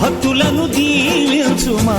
భక్తులను దీవించుమా?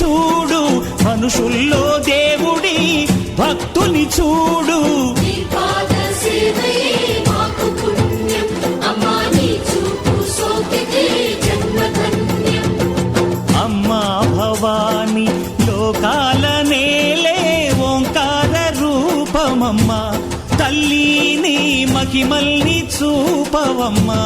చూడు మనుషుల్లో దేవుడి భక్తుని చూడు. నీ అమ్మా నీ భవాని లోకాల నేలే ఓంకార రూపమమ్మా. తల్లిని మహిమల్ని చూపవమ్మా.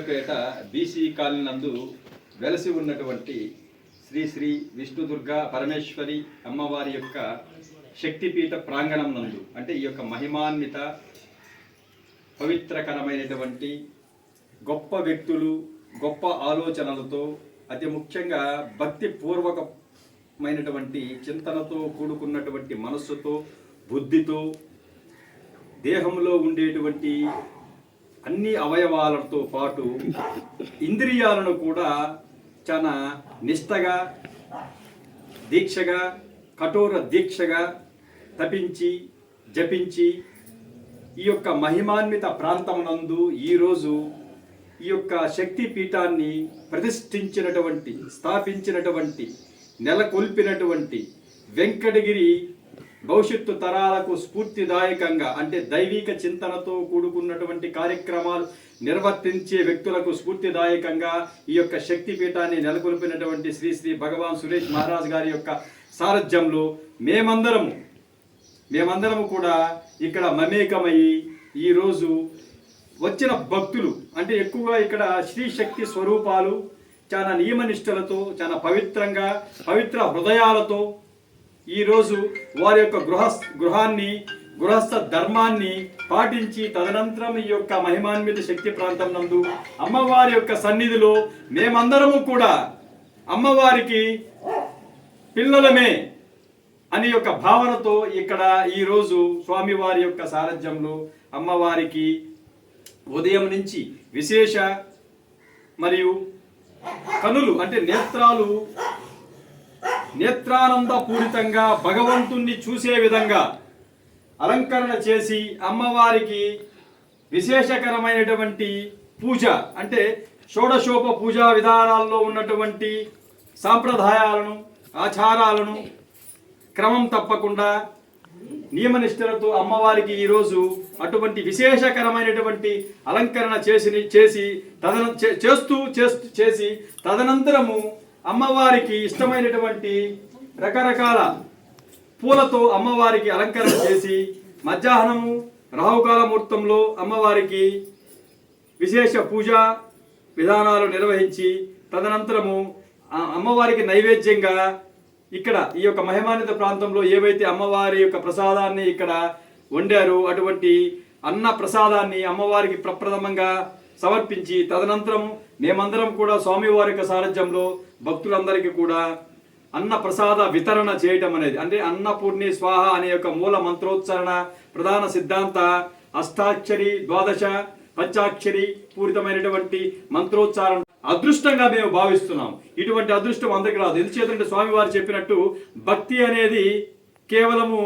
పేట బీసీ కాలనీ నందు వెలసి ఉన్నటువంటి శ్రీ శ్రీ విష్ణుదుర్గ పరమేశ్వరి అమ్మవారి యొక్క శక్తిపీఠ ప్రాంగణం నందు అంటే ఈ యొక్క మహిమాన్విత పవిత్రకరమైనటువంటి గొప్ప వ్యక్తులు గొప్ప ఆలోచనలతో అతి ముఖ్యంగా భక్తి పూర్వకమైనటువంటి చింతనతో కూడుకున్నటువంటి మనస్సుతో బుద్ధితో దేహంలో ఉండేటువంటి అన్ని అవయవాలతో పాటు ఇంద్రియాలను కూడా చాలా నిష్టగా దీక్షగా కఠోర దీక్షగా తపించి జపించి ఈ యొక్క మహిమాన్విత ప్రాంతమునందు ఈరోజు ఈ యొక్క శక్తి పీఠాన్ని ప్రతిష్ఠించినటువంటి స్థాపించినటువంటి నెలకొల్పినటువంటి వెంకటగిరి భవిష్యత్తు తరాలకు స్ఫూర్తిదాయకంగా అంటే దైవిక చింతనతో కూడుకున్నటువంటి కార్యక్రమాలు నిర్వర్తించే వ్యక్తులకు స్ఫూర్తిదాయకంగా ఈ యొక్క శక్తిపీఠాన్ని నెలకొల్పినటువంటి శ్రీ శ్రీ భగవాన్ సురేష్ మహారాజ్ గారి యొక్క సారథ్యంలో మేమందరము మేమందరము కూడా ఇక్కడ మమేకమయ్యి ఈరోజు వచ్చిన భక్తులు అంటే ఎక్కువగా ఇక్కడ శ్రీ శక్తి స్వరూపాలు చాలా నియమనిష్టలతో చాలా పవిత్రంగా పవిత్ర హృదయాలతో ఈరోజు వారి యొక్క గృహ గృహాన్ని గృహస్థ ధర్మాన్ని పాటించి తదనంతరం ఈ యొక్క మహిమాన్విత శక్తి ప్రాంతం నందు అమ్మవారి యొక్క సన్నిధిలో మేమందరము కూడా అమ్మవారికి పిల్లలమే అని యొక్క భావనతో ఇక్కడ ఈరోజు స్వామివారి యొక్క సారథ్యంలో అమ్మవారికి ఉదయం నుంచి విశేష మరియు కనులు అంటే నేత్రాలు నేత్రానంద పూరితంగా భగవంతుణ్ణి చూసే విధంగా అలంకరణ చేసి అమ్మవారికి విశేషకరమైనటువంటి పూజ అంటే షోడశోప పూజా విధానాల్లో ఉన్నటువంటి సాంప్రదాయాలను ఆచారాలను క్రమం తప్పకుండా నియమనిష్టలతో అమ్మవారికి ఈరోజు అటువంటి విశేషకరమైనటువంటి అలంకరణ చేసి చేసి తదన చే- చేస్తూ చేస్తూ చేసి తదనంతరము అమ్మవారికి ఇష్టమైనటువంటి రకరకాల పూలతో అమ్మవారికి అలంకరణ చేసి మధ్యాహ్నము రాహుకాల ముహూర్తంలో అమ్మవారికి విశేష పూజా విధానాలు నిర్వహించి తదనంతరము అమ్మవారికి నైవేద్యంగా ఇక్కడ ఈ యొక్క మహిమాన్విత ప్రాంతంలో ఏవైతే అమ్మవారి యొక్క ప్రసాదాన్ని ఇక్కడ వండారో అటువంటి అన్న ప్రసాదాన్ని అమ్మవారికి ప్రప్రథమంగా సమర్పించి తదనంతరం మేమందరం కూడా స్వామివారి యొక్క సారథ్యంలో భక్తులందరికీ కూడా అన్న ప్రసాద వితరణ చేయటం అనేది అంటే అన్నపూర్ణి స్వాహ అనే యొక్క మూల మంత్రోచ్చారణ ప్రధాన సిద్ధాంత అష్టాక్షరి ద్వాదశ పంచాక్షరి పూరితమైనటువంటి మంత్రోచ్చారణ అదృష్టంగా మేము భావిస్తున్నాం. ఇటువంటి అదృష్టం అందరికి రాదు. ఎందుచేతంటే స్వామివారు చెప్పినట్టు భక్తి అనేది కేవలము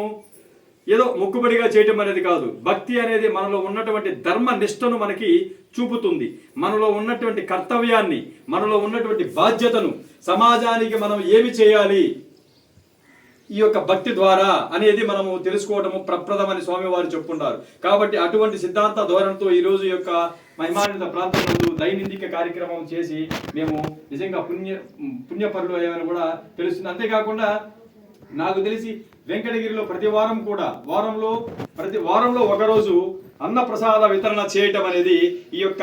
ఏదో మొక్కుబడిగా చేయటం అనేది కాదు. భక్తి అనేది మనలో ఉన్నటువంటి ధర్మ నిష్టను మనకి చూపుతుంది. మనలో ఉన్నటువంటి కర్తవ్యాన్ని మనలో ఉన్నటువంటి బాధ్యతను సమాజానికి మనం ఏమి చేయాలి? ఈ యొక్క భక్తి ద్వారా అనేది మనము తెలుసుకోవటము ప్రప్రదమని స్వామివారు చెప్పుకుంటారు. కాబట్టి అటువంటి సిద్ధాంత ధోరణితో ఈ రోజు యొక్క మహిమాన్విత ప్రాంతంలో దైనందిక కార్యక్రమం చేసి మేము నిజంగా పుణ్య పుణ్యపరులు అయ్యామని కూడా తెలుస్తుంది. అంతేకాకుండా నాకు తెలిసి వెంకటగిరిలో ప్రతి వారం కూడా వారంలో ప్రతి వారంలో ఒకరోజు అన్న ప్రసాద వితరణ చేయటం అనేది ఈ యొక్క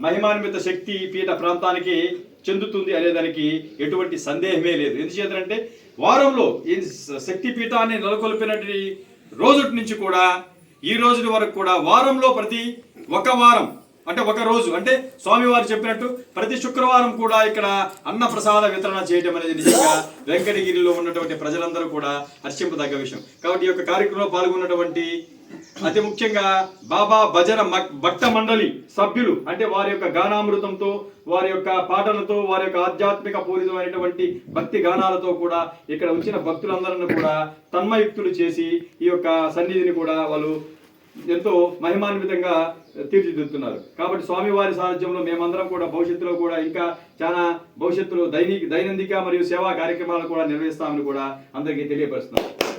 మహిమాన్విత శక్తి పీఠ ప్రాంతానికి చెందుతుంది అనేదానికి ఎటువంటి సందేహమే లేదు. ఎందుచేతంటే వారంలో ఈ శక్తి పీఠాన్ని నెలకొల్పినటువంటి రోజు నుంచి కూడా ఈ రోజు వరకు కూడా వారంలో ప్రతి ఒక వారం అంటే ఒక రోజు అంటే స్వామివారు చెప్పినట్టు ప్రతి శుక్రవారం కూడా ఇక్కడ అన్న ప్రసాద వితరణ చేయడం అనేది నిజంగా వెంకటగిరిలో ఉన్నటువంటి ప్రజలందరూ కూడా హర్షింపదగ్గ విషయం. కాబట్టి ఈ యొక్క కార్యక్రమంలో పాల్గొన్నటువంటి అతి ముఖ్యంగా బాబా భజన భక్త మండలి సభ్యులు అంటే వారి యొక్క గానామృతంతో వారి యొక్క పాటలతో వారి యొక్క ఆధ్యాత్మిక పూరితమైనటువంటి భక్తి గానాలతో కూడా ఇక్కడ వచ్చిన భక్తులందరిని కూడా తన్మయుక్తులు చేసి ఈ యొక్క సన్నిధిని కూడా వాళ్ళు ఎంతో మహిమాన్వితంగా తీర్చిదిద్దుతున్నారు. కాబట్టి స్వామివారి సారథ్యంలో మేమందరం కూడా భవిష్యత్తులో కూడా ఇంకా చాలా భవిష్యత్తులో దైనిక దైనందిక మరియు సేవా కార్యక్రమాలు కూడా నిర్వహిస్తామని కూడా అందరికీ తెలియపరుస్తున్నాం.